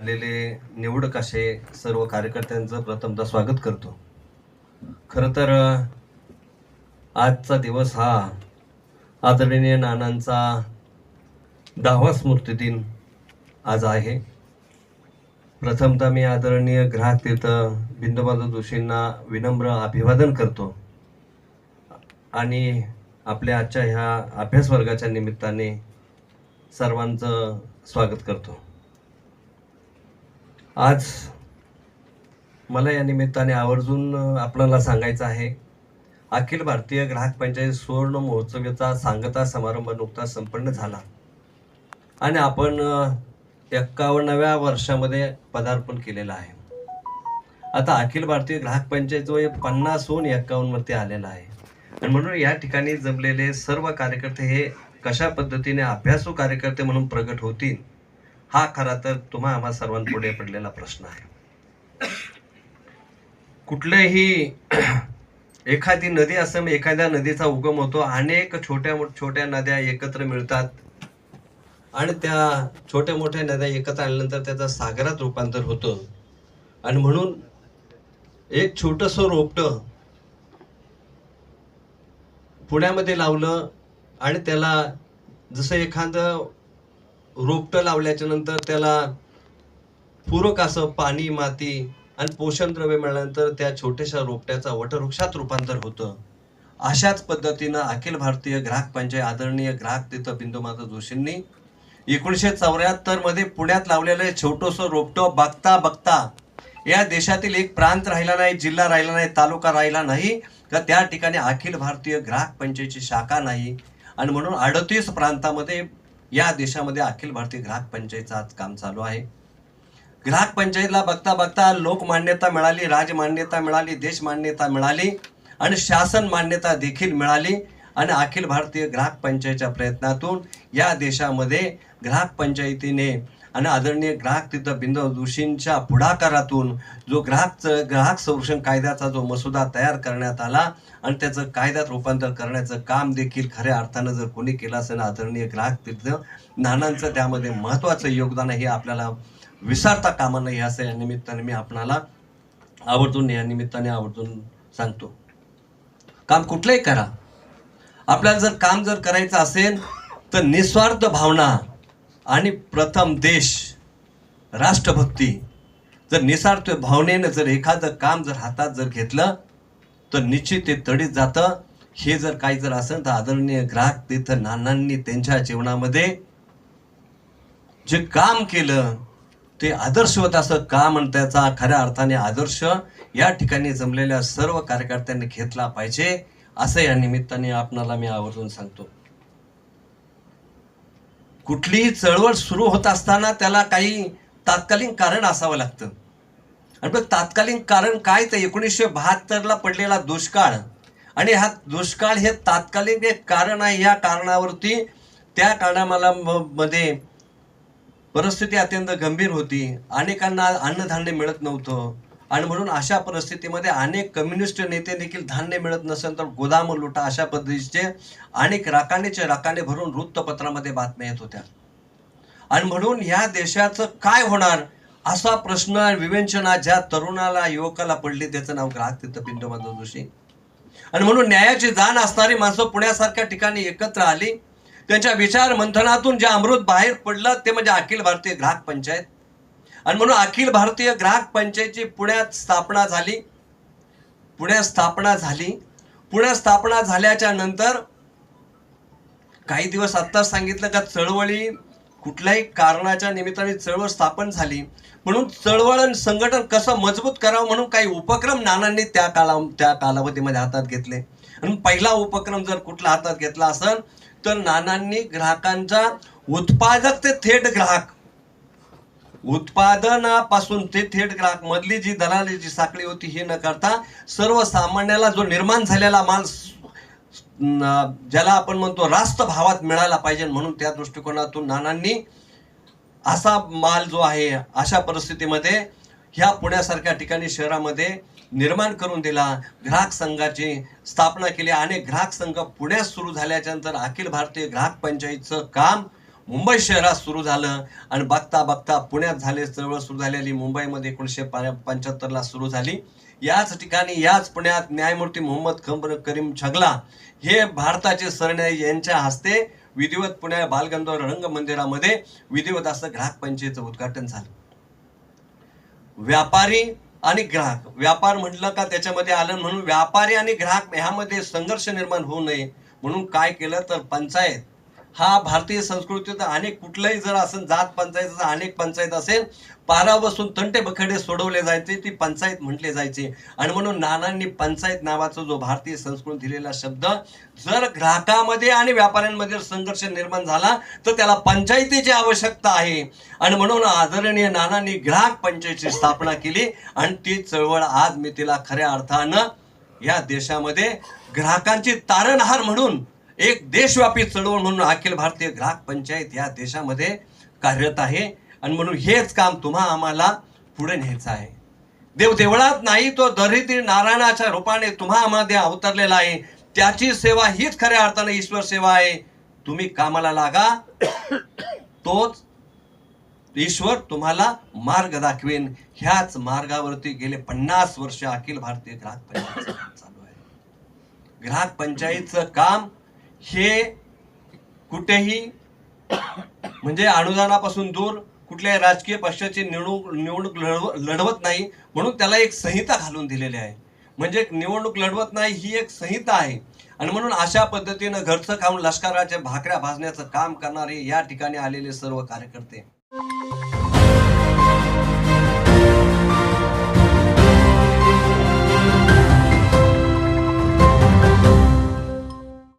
आलेले निवडक असे सर्व कार्यकर्त्यांचं प्रथमतः स्वागत करतो. खरं तर आजचा दिवस हा आदरणीय नानांचा दहावा स्मृतिदिन आज आहे. प्रथमतः मी आदरणीय ग्राहक तीर्थ बिंदुबाजू जोशींना विनम्र अभिवादन करतो. आणि आपल्या आजच्या ह्या अभ्यास वर्गाच्या निमित्ताने सर्वांचं स्वागत करतो. आज मला या निमित्ताने आवर्जून आपणाला सांगायचं आहे अखिल भारतीय ग्राहक पंचायत सुवर्ण महोत्सवाचा सांगता समारंभ नुकताच संपन्न झाला. आणि आपण एक्कावन्नव्या वर्षामध्ये पदार्पण केलेलं आहे. आता अखिल भारतीय ग्राहक पंचायत वय पन्नासहून एक्कावन्नवरती आलेलं आहे. आणि म्हणून या ठिकाणी जमलेले सर्व कार्यकर्ते हे कशा पद्धतीने अभ्यासू कार्यकर्ते म्हणून प्रगट होतील हा खरा तर तुम्हा आम्हा सर्वांपुढे पडलेला प्रश्न आहे. कुठल्याही एखादी नदी असं एखाद्या नदीचा उगम होतो अनेक छोट्या छोट्या नद्या एकत्र मिळतात. आणि त्या छोट्या मोठ्या नद्या एकत्र आल्यानंतर त्याचं सागरात रूपांतर होतं. आणि म्हणून एक छोटस रोपटं पुण्यामध्ये लावलं आणि त्याला जसं एखादं रोपटं लावल्याच्या नंतर त्याला पूरक असं पाणी माती आणि पोषण द्रव्य मिळाल्यानंतर त्या छोट्याशा रोपट्याचा वटवृक्षात रूपांतर होतं. अशाच पद्धतीनं अखिल भारतीय ग्राहक पंचायत आदरणीय ग्राहक तिथं बिंदुमाता जोशींनी एकोणीसशे चौऱ्याहत्तरमध्ये पुण्यात लावलेलं हे छोटंसं रोपटं बघता बघता या देशातील एक प्रांत राहिला नाही जिल्हा राहिला नाही तालुका राहिला नाही का त्या ठिकाणी अखिल भारतीय ग्राहक पंचायतची शाखा नाही? आणि म्हणून अडतीस प्रांतामध्ये या देशामध्ये अखिल भारतीय ग्राहक पंचायतचं आज काम चालू आहे. ग्राहक पंचायतला बघता बघता लोकमान्यता मिळाली राजमान्यता मिळाली देश मान्यता मिळाली आणि शासन मान्यता देखील मिळाली आणि अखिल भारतीय ग्राहक पंचायतच्या प्रयत्नातून या देशामध्ये ग्राहक पंचायतीने आणि आदरणीय ग्राहक तिथं बिंदव जोशींच्या पुढाकारातून जो ग्राहक ग्राहक संरक्षण कायद्याचा जो मसुदा तयार करण्यात आला आणि त्याचं कायद्यात रूपांतर करण्याचं काम देखील खऱ्या अर्थानं जर कोणी केलं असेल आदरणीय ग्राहक तिथं नानांचं त्यामध्ये महत्त्वाचं योगदान आहे हे आपल्याला विसरता कामा नाही असं या निमित्ताने मी आपणाला आवर्जून या निमित्ताने आवर्जून सांगतो. काम कुठलंही करा. आपल्याला जर काम जर करायचं असेल तर निस्वार्थ भावना आणि प्रथम देश राष्ट्रभक्ती. जर निसार्थ भावनेनं जर एखादं काम जर हातात जर घेतलं तर निश्चित ते तडीत जातं. हे जर काही जर असेल तर आदरणीय ग्राहक तिथं नानांनी त्यांच्या जीवनामध्ये जे काम केलं ते आदर्शवत असं काम आणि त्याचा खऱ्या अर्थाने आदर्श या ठिकाणी जमलेल्या सर्व कार्यकर्त्यांनी घेतला पाहिजे असं या निमित्ताने आपणाला मी आवर्जून सांगतो. कुठलीही चळवळ सुरू होत असताना त्याला काही तात्कालीन कारण असावं लागतं. आणि मग तात्कालीन कारण काय? तर एकोणीसशे बहात्तरला पडलेला दुष्काळ. आणि हा दुष्काळ हे तात्कालीन एक कारण आहे. या कारणावरती त्या कारणामाला म- मध्ये परिस्थिती अत्यंत गंभीर होती. अनेकांना अन्नधान्य मिळत नव्हतं. आणि म्हणून अशा परिस्थितीमध्ये अनेक कम्युनिस्ट नेते देखील धान्य मिळत नसेल तर गोदाम लुटा अशा पद्धतीचे अनेक राकानेचे राकाने भरून वृत्तपत्रामध्ये बातम्या येत होत्या. आणि म्हणून ह्या देशाचं काय होणार असा प्रश्न विवेचना ज्या तरुणाला युवकाला पडली त्याचं नाव ग्राहक तिथं पिंडोमाधव जोशी. आणि म्हणून न्यायाची जाण असणारी माणसं पुण्यासारख्या ठिकाणी एकत्र आली. त्यांच्या विचार मंथनातून जे अमृत बाहेर पडलं ते म्हणजे अखिल भारतीय ग्राहक पंचायत. आणि म्हणून अखिल भारतीय ग्राहक पंचायतची पुण्यात स्थापना झाली. पुण्यात स्थापना झाली. पुण्यात स्थापना झाल्याच्यानंतर काही दिवस आत्ताच सांगितलं का चळवळी कुठल्याही कारणाच्या निमित्ताने चळवळ स्थापन झाली. म्हणून चळवळ आणि संघटन कसं मजबूत करावं म्हणून काही उपक्रम नानांनी त्या काला त्या कालावधीमध्ये हातात घेतले. आणि पहिला उपक्रम जर कुठला हातात घेतला असेल तर नानांनी ग्राहकांचा उत्पादक ते थेट ग्राहक. उत्पादनापासून ते थेट ग्राहक मधली जी दलालीची साखळी होती हे न करता सर्वसामान्याला जो निर्माण झालेला माल ज्याला आपण म्हणतो रास्त भावात मिळाला पाहिजे म्हणून त्या दृष्टिकोनातून नानांनी असा माल जो आहे अशा परिस्थितीमध्ये ह्या पुण्यासारख्या ठिकाणी शहरामध्ये निर्माण करून दिला. ग्राहक संघाची स्थापना केली आणि ग्राहक संघ पुण्यात सुरू झाल्याच्यानंतर अखिल भारतीय ग्राहक पंचायतचं काम मुंबई शहरात सुरू झालं आणि बघता बघता पुण्यात झाले चळवळ सुरू झालेली मुंबईमध्ये एकोणीसशे पंच्याहत्तरला सुरू झाली. याच ठिकाणी याच पुण्यात न्यायमूर्ती मोहम्मद खंबर करीम छगला हे भारताचे सरन्याय यांच्या हस्ते विधिवत पुण्या बालगंधर्व रंग मंदिरामध्ये विधिवत असं ग्राहक पंचायतीचं उद्घाटन झालं. व्यापारी आणि ग्राहक. व्यापार म्हटलं का त्याच्यामध्ये आलं म्हणून व्यापारी आणि ग्राहक ह्यामध्ये संघर्ष निर्माण होऊ नये म्हणून काय केलं तर पंचायत हा भारतीय संस्कृतीचा अनेक कुठलंही जर असं जात पंचायत अनेक पंचायत असेल पारा बसून तंटे बखडे सोडवले जायचे ती पंचायत म्हटले जायचे. आणि म्हणून नानांनी पंचायत नावाचा जो भारतीय संस्कृत दिलेला शब्द जर ग्राहकामध्ये आणि व्यापाऱ्यांमध्ये संघर्ष निर्माण झाला तर त्याला पंचायतीची आवश्यकता आहे. आणि म्हणून आदरणीय नानांनी ग्राहक पंचायतीची स्थापना केली आणि ती चळवळ आज मी तिला खऱ्या अर्थानं या देशामध्ये ग्राहकांची तारणहार म्हणून एक देशव्यापी चळवळ म्हणून अखिल भारतीय ग्राहक पंचायत या देशामध्ये कार्यरत आहे. आणि म्हणून हेच काम तुम्हा आम्हाला पुढे न्यायचं आहे. देव देवळात नाही तो दरिद्री नारायणाच्या रूपाने तुम्हा आम्हाला अवतरलेला आहे. त्याची सेवा हीच खऱ्या अर्थाने ईश्वर सेवा आहे. तुम्ही कामाला लागा. तोच ईश्वर तुम्हाला मार्ग दाखवेन. ह्याच मार्गावरती गेले पन्नास वर्ष अखिल भारतीय ग्राहक पंचायत चालू आहे. ग्राहक पंचायतचं काम हे कुठेही म्हणजे अनुदानापासून दूर कुठल्याही राजकीय पक्षाची निवडणूक निवडणूक लढव लढवत नाही म्हणून त्याला एक संहिता घालून दिलेली आहे. म्हणजे निवडणूक लढवत नाही ही एक संहिता आहे. आणि म्हणून अशा पद्धतीनं घरचं खाऊन लष्कराच्या भाकऱ्या भाजण्याचं काम करणारे या ठिकाणी आलेले सर्व कार्यकर्ते